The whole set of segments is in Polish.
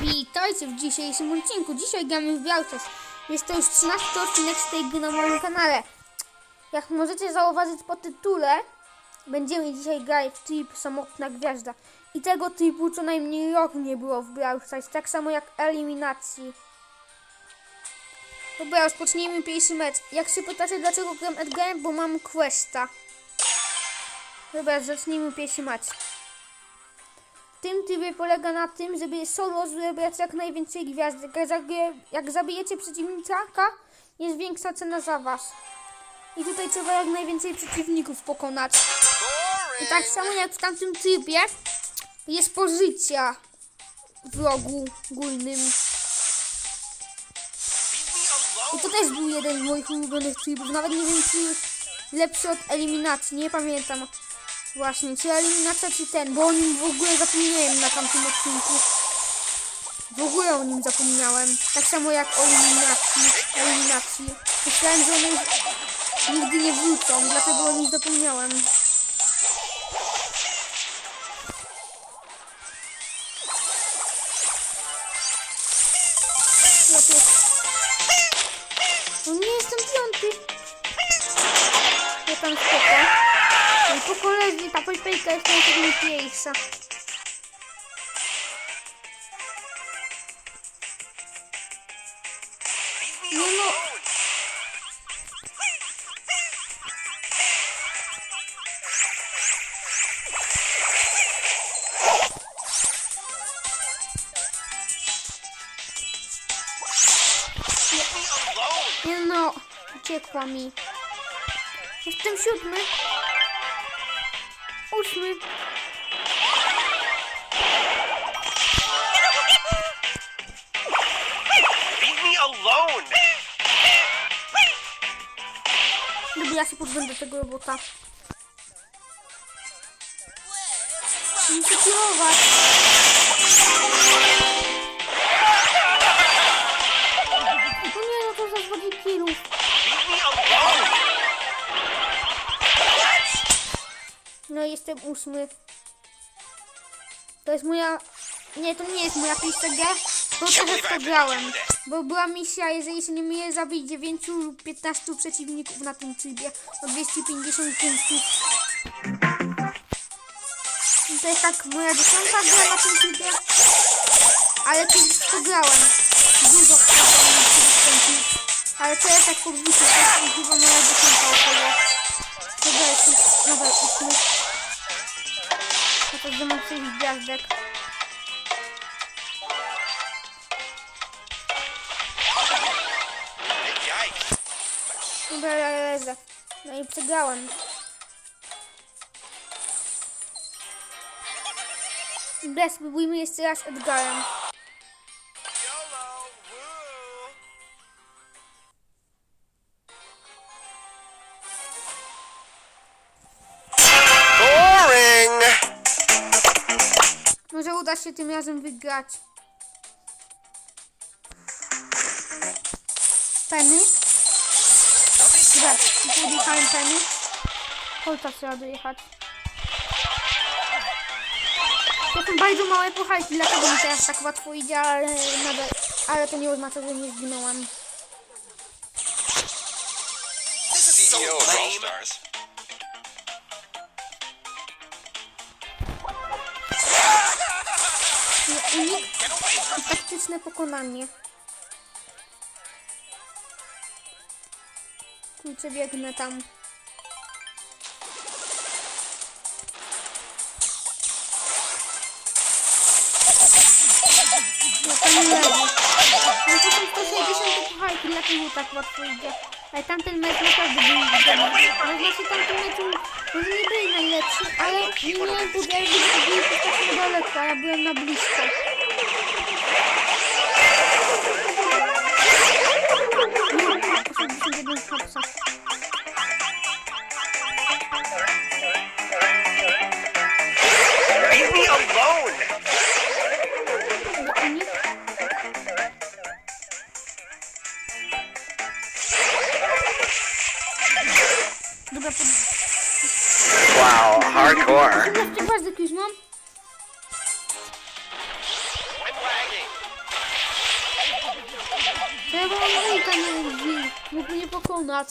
Witajcie w dzisiejszym odcinku. Dzisiaj gramy w Stars. Jest to już 13 odcinek z tej gry na moim kanale. Jak możecie zauważyć po tytule, będziemy dzisiaj grać w tryb Samotna Gwiazda. I tego typu co najmniej rok nie było w Stars, tak samo jak eliminacji. Dobra, rozpocznijmy pierwszy mecz. Jak się pytacie dlaczego gram Edgarem, bo mam questa. Dobra, zacznijmy pierwszy mecz. Tym trybie polega na tym, żeby solo zebrać jak najwięcej gwiazdek. Jak zabijecie przeciwnika, jest większa cena za was. I tutaj trzeba jak najwięcej przeciwników pokonać. I tak samo jak w tamtym trybie jest pozycja w rogu górnym. I to też był jeden z moich ulubionych trybów. Nawet nie wiem czy lepszy od eliminacji, nie pamiętam. Właśnie, czy eliminacja, czy ten, bo o nim w ogóle zapomniałem na tamtym odcinku. W ogóle o nim zapomniałem. Tak samo jak o eliminacji. eliminacji. Myślałem, że one nigdy nie wrócą, dlatego o nich zapomniałem. Najtrudniejsza. No no. Nie no, uciekła mi. Jestem siódmy. Ósmy. Ja się pozbędę tego robota. Muszę kierować. No nie, no to za 20 kilów. No jestem ósmy. To jest moja... Nie, to nie jest moja pierwsza gra, bo trochę w to grałem. Bo była misja, jeżeli się nie mylę, zabić 9 lub 15 przeciwników na tym trybie. O 250 punktów. I to jest tak moja dziesiąta gra na tym trybie. Ale kiedyś to grałem. Dużo w to grałem kiedyś w ten tryb. Ale to jest tak po zwykle, to jest chyba moja dziesiąta około. Dobra, jestem nadal ósmy. No to zdążę tych gwiazdek. Leżę. No i przegrałem. Dobra, spróbujmy jeszcze raz Edgarem. Boring! Może uda się tym razem wygrać. Penny? Dobra, podjechałem Penny. Kolta trzeba dojechać. To są bardzo małe pucharki, dlatego mi teraz tak łatwo idzie, ale, nadal, ale to nie oznacza, że nie zginąłam. Is so lame! Stars. No, i taktyczne pokonanie. Kurczę, biegnę tam. No tam leży. No to są 160 pucharki, dlatego tak łatwo idzie. Ale tamten mecz naprawdę był widziany. No znaczy tamten mecz może nie był najlepszy, ale nie miałem że byli tak na daleko, a ja byłem na blisko. Nie, 81 znam. Trzeba Ameryka nie lubi, mógł mnie pokonać.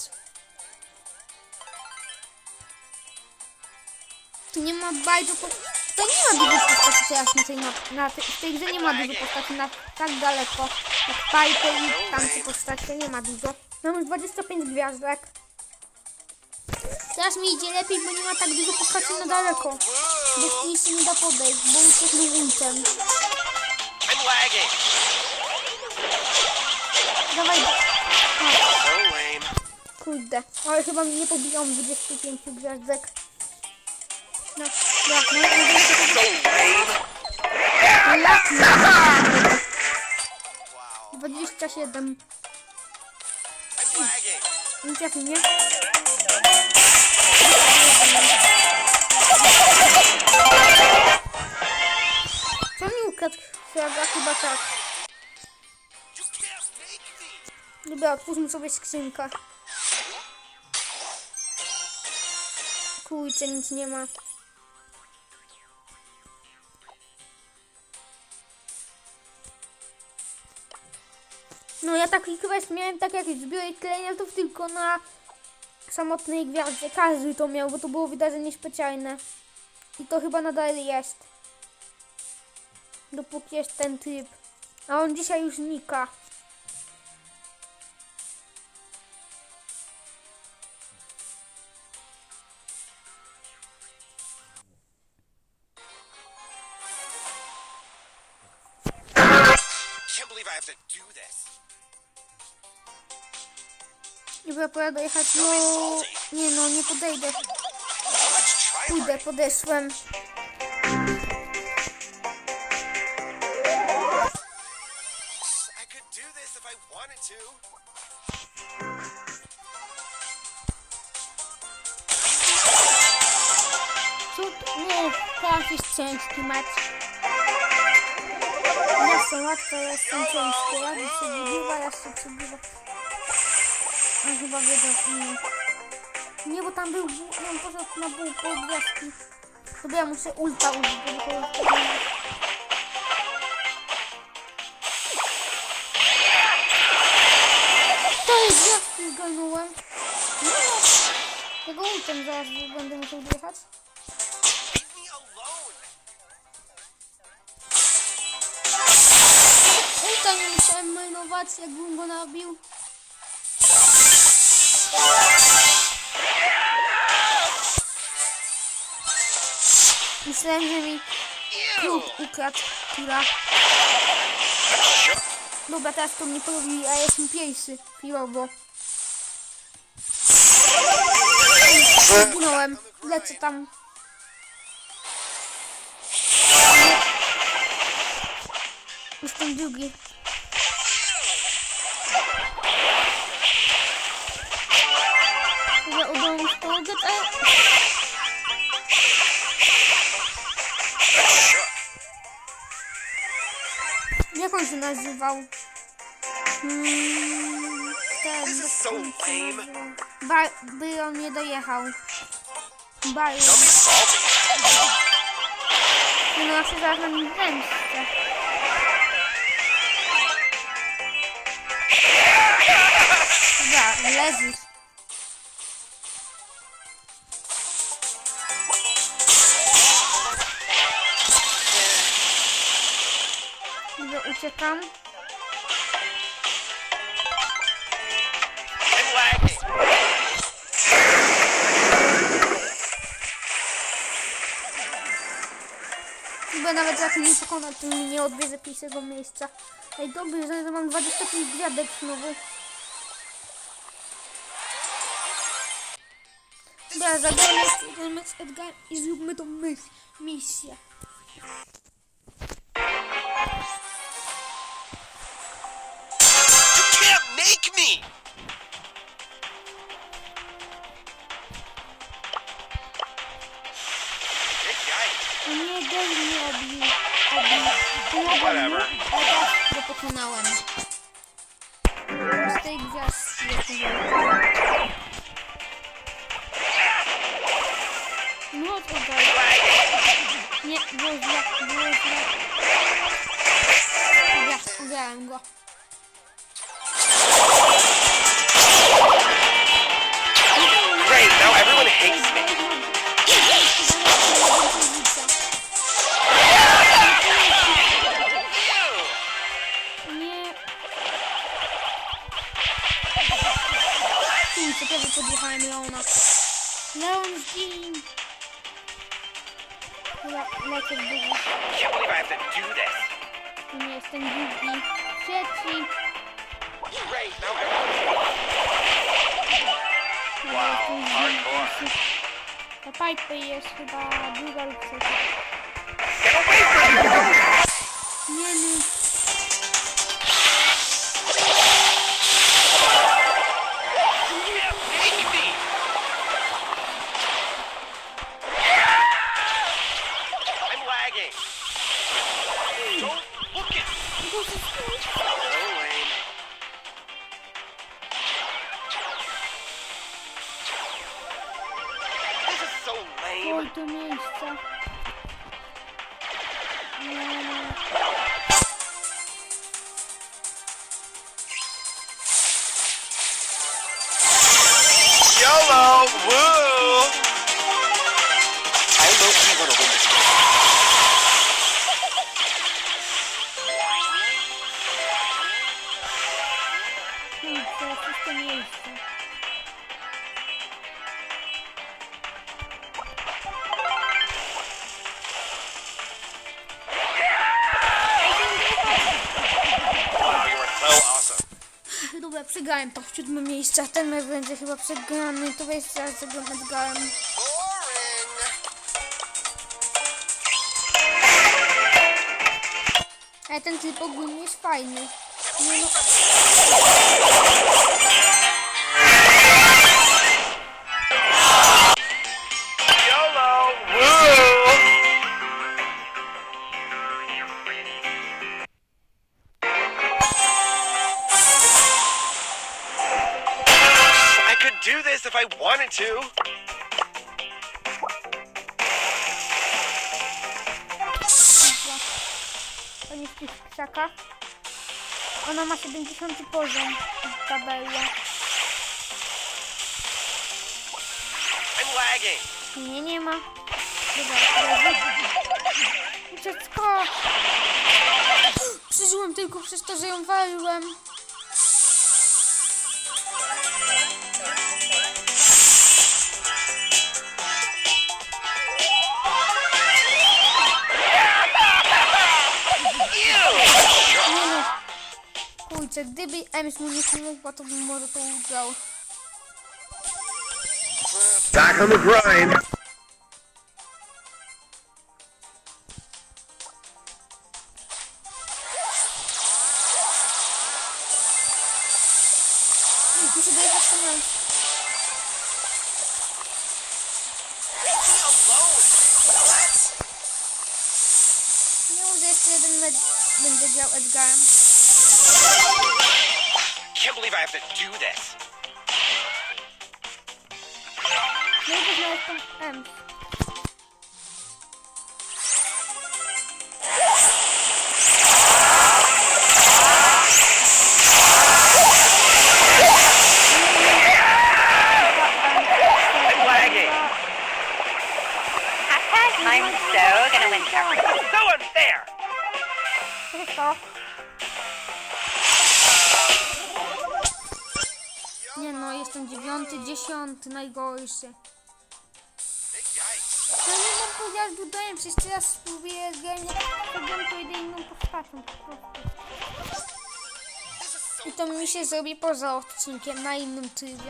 Tu nie ma bardzo po... To nie ma dużo postaci teraz na tej mapie. Na tej, w tej grze nie ma dużo postaci na tak daleko. Jak Piper i tamte postacie nie ma dużo. Mamy 25 gwiazdek. Teraz mi idzie lepiej, bo nie ma tak dużo postaci na daleko. Do której się nie da podejść, bo uciekł ulicem. I'm lagging. Dawaj. So lame. kurde. Ale chyba nie pobijam 25 gwiazdek. No, jak no, no, So lame. no, jak no. Wow. 27. I'm lagging. Nie trafi mnie. Chyba tak. Dobra, otwórzmy sobie skrzynkę. Kurczę, nic nie ma. No ja taki quest miałem tak jak zbiorę klientów tylko na samotnej gwiazdzie. Każdy to miał, bo to było wydarzenie specjalne. I to chyba nadal jest. Dopóki jest ten tryb. A on dzisiaj już znika. Nie pora dojechać. No, nie no, nie podejdę. Pójdę, podeszłem. Ciężki mecz. Nie są łatwe, ale są ciężkie. Ładnie się wygrywa, ja się przegrywa. On chyba wiedzą. Nie. nie, bo tam był, on poszedł na pół po gwiazdki. Dobra, ja muszę ulta użyć, żeby to To jest gwiazdki zgarnąłem. Tego ultem zaraz będę musiał dojechać. Musiałem marnować, jakbym go nabił. Myślałem, że mi klub ukradł, która... Dobra, teraz to mnie porobi, a ja jestem pierwszy. Chwilowo. Zginąłem. Lecę tam. Jestem drugi. Ale... Sure. Jak on się nazywał? Hmm, ten, so. Ba Byron nie dojechał. Salty. No ja się zaraz na nim zemszczę. Dobra, leżysz. Uciekam. Chyba nawet jak mnie pokona, to mi nie odbierze pierwszego miejsca. Ej, dobrze, że mam 25 gwiazdek znowu. Dobra, zagrajmy ten mecz Edgar i zróbmy tą mis misję. Golem mnie obił. Obił. Pomogłem mu, oba go pokonałem. Z tej gwiazdki, jak mówię. No to dalej. Nie, było źle, ugrałem go. Great, now everyone hates me. Leon zgin. Chyba lecę w długi. Can't believe I have to do this. Nie jestem drugi. Trzeci. Great, now I Wow, hardcore. Ta pipe jest chyba druga lub trzecia. Nie no. So lame. Tu miejsca. Nie no. Miejsce. Ten mecz będzie chyba przegrany. To jest teraz Edgarem. Boring. Ale ten typ ogólnie jest fajny. Nie no. Wanted to. On jest w tych krzakach. Ona ma 70 poziom w tabeli. Nie, nie ma. Dobra. Ucieczko! Przeżyłem tylko przez to, że ją waliłem. Kurczę, gdyby Ems mu nie pomógł, to bym może to ugrał. Back on the grind. Muszę dojechać. Nie może jeszcze jeden mecz będzie grał Edgarem. I can't believe I have to do this. No No, jestem dziewiąty, dziesiąty, najgorszy. No nie mam pojazdu do M, przecież teraz spróbuję grać, to idę inną postacią po prostu. I to mi się zrobi poza odcinkiem, na innym trybie.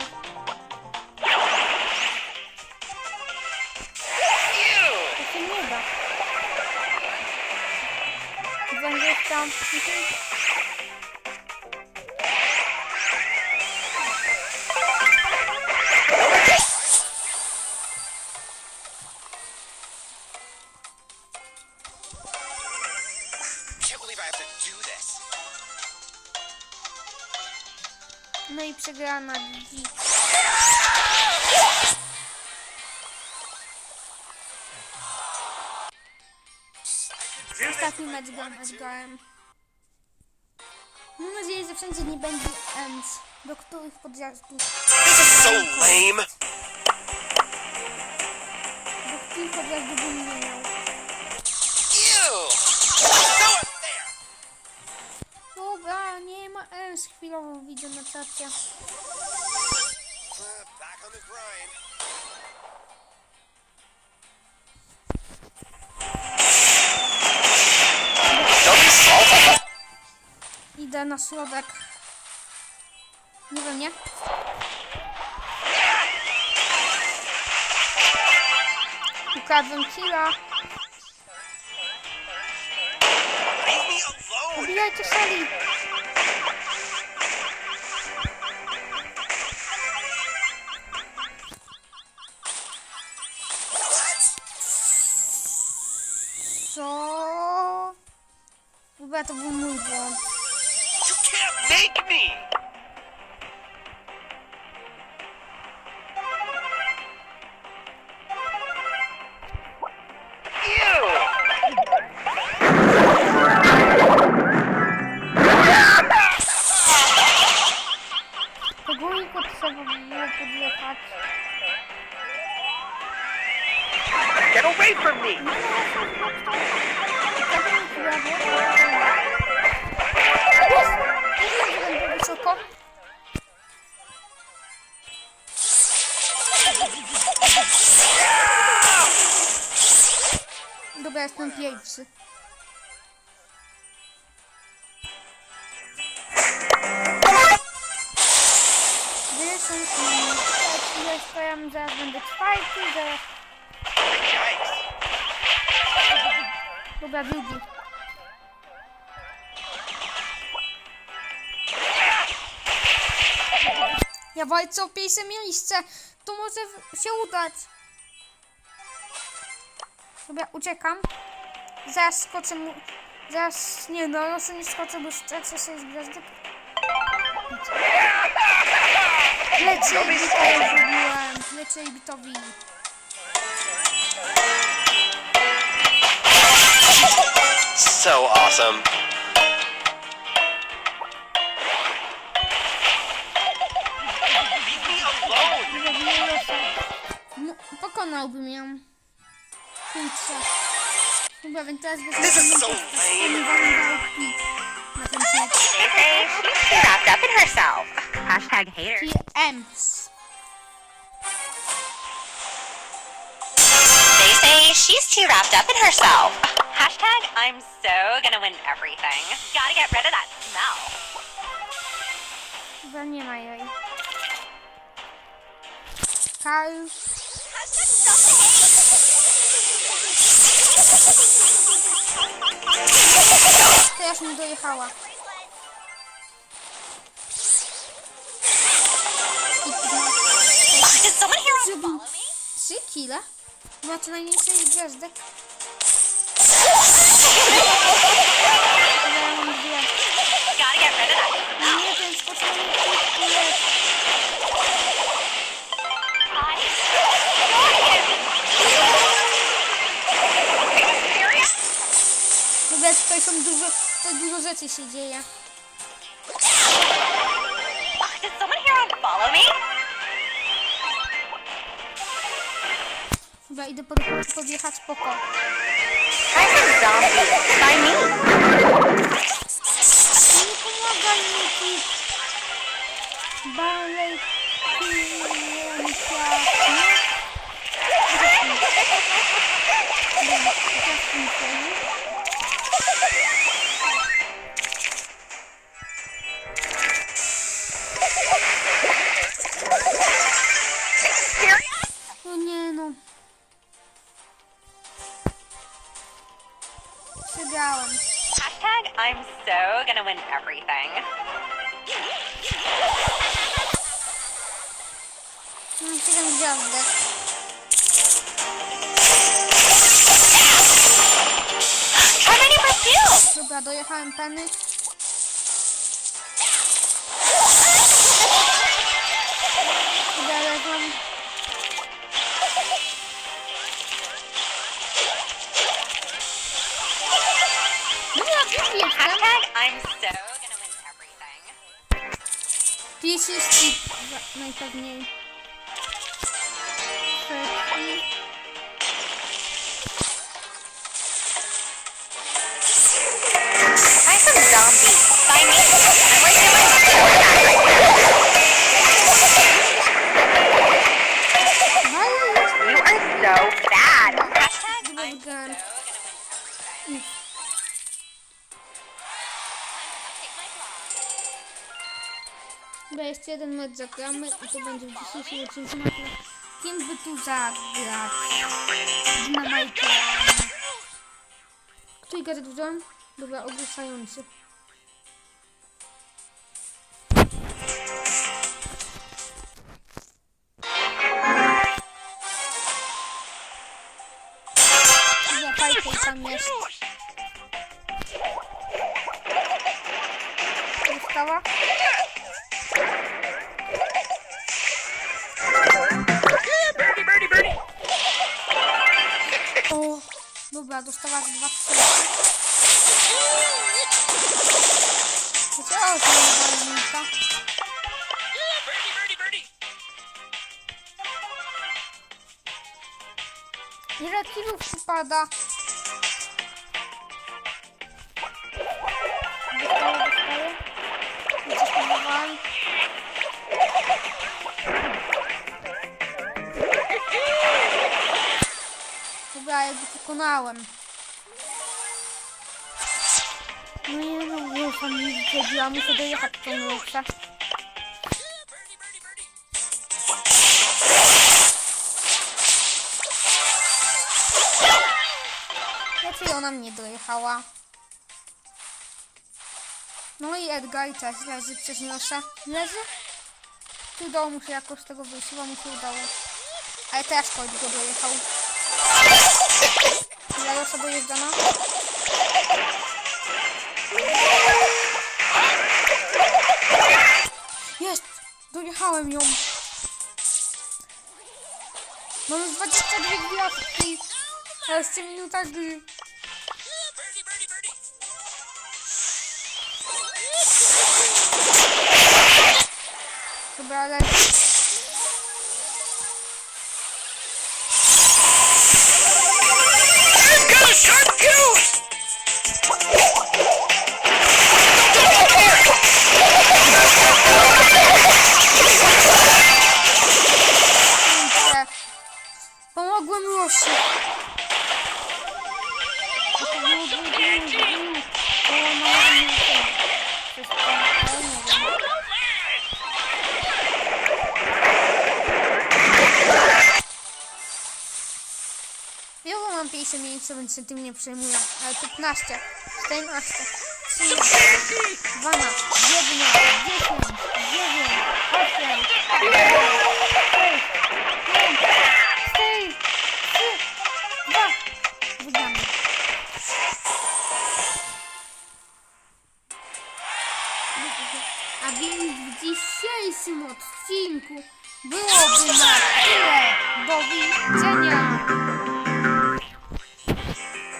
To się nie da. 20. Can't No i przegrana dzi. Ostatni mecz gram Edgarem. Mam nadzieję, że wszędzie nie będzie ends, do których podjazdów, This is so lame. do których podjazdów nie chwilową widzę na czacie. Idę na słodek. Nie wiem, nie? Ukradłem killa. Ubijajcie szali! To mój błąd. You can't make me! Ew! Ogólnie trzeba było podjechać. Get away from me! Wysoko. Dobra, jestem pierwszy. Stoją, zaraz będę czwarty, zaraz... Dobra, drugi. Ja walczę o pierwsze miejsce. To może się udać. Dobra, uciekam. Zaraz skoczę mu... Zaraz... Nie no, no nie skoczę, bo stracę się z gwiazdek. Lecę i bitowi zrobiłem. Lecę i bitowi. So awesome. No, pokonałbym ją. Kurczę. Dobra, więc teraz This is so lame. Na ten czas. They say she's too wrapped up in herself. Hashtag haters. Czyli They say she's too wrapped up in herself. Hashtag I'm so gonna win everything. Gotta get rid of that smell. Chyba nie ma jej. Teraz mi dojechała. Zrobił trzy kile. Ma to najmniejszej gwiazdek. Dobra, są dużo, tutaj dużo rzeczy się dzieje. Did someone here unfollow me? Chyba idę pod, podjechać poko. I'm a zombie. By me. Nie pomagaj mi tu. Balej klienta. Serious? I'm so gonna win everything. Mam 7 gwiazdek. How many with you? Dobra, dojechałem peny. Hashtag I'm so gonna win everything. Pierwszy jest Chip, za- najpewniej. Trzeci. Jeszcze jeden mecz zagramy i to będzie w dzisiejszym odcinku. Kim by tu zagrać? Dynamite. Który gadżet wziąłem? Dobra, ogłuszający. Fajka tam jest. Trzy. Wiecie, o, to jest walnika. Ile kilów przypada? Dobra, jakby pokonałem. Wolfa mi wychodziła, muszę dojechać tą Wolfę. Raczej ona mnie dojechała. No i Edgar też leży, przezniosę. Leży? Tu udało mu się jakoś tego wyjść, chyba mu się udało. Ale też ktoś go dojechał. Jarosa dojeżdżana. Jest! Dojechałem ją. Mam 22 gwiazdki. A jeszcze minuta gry. 50 miejsca, więc się tym nie przejmuję. Ale 15, 14, 13, 12, 1, 10, 9, 8, 6, 5, 4, 3, 2, wygramy. A więc w dzisiejszym odcinku byłoby na tyle. Do widzenia.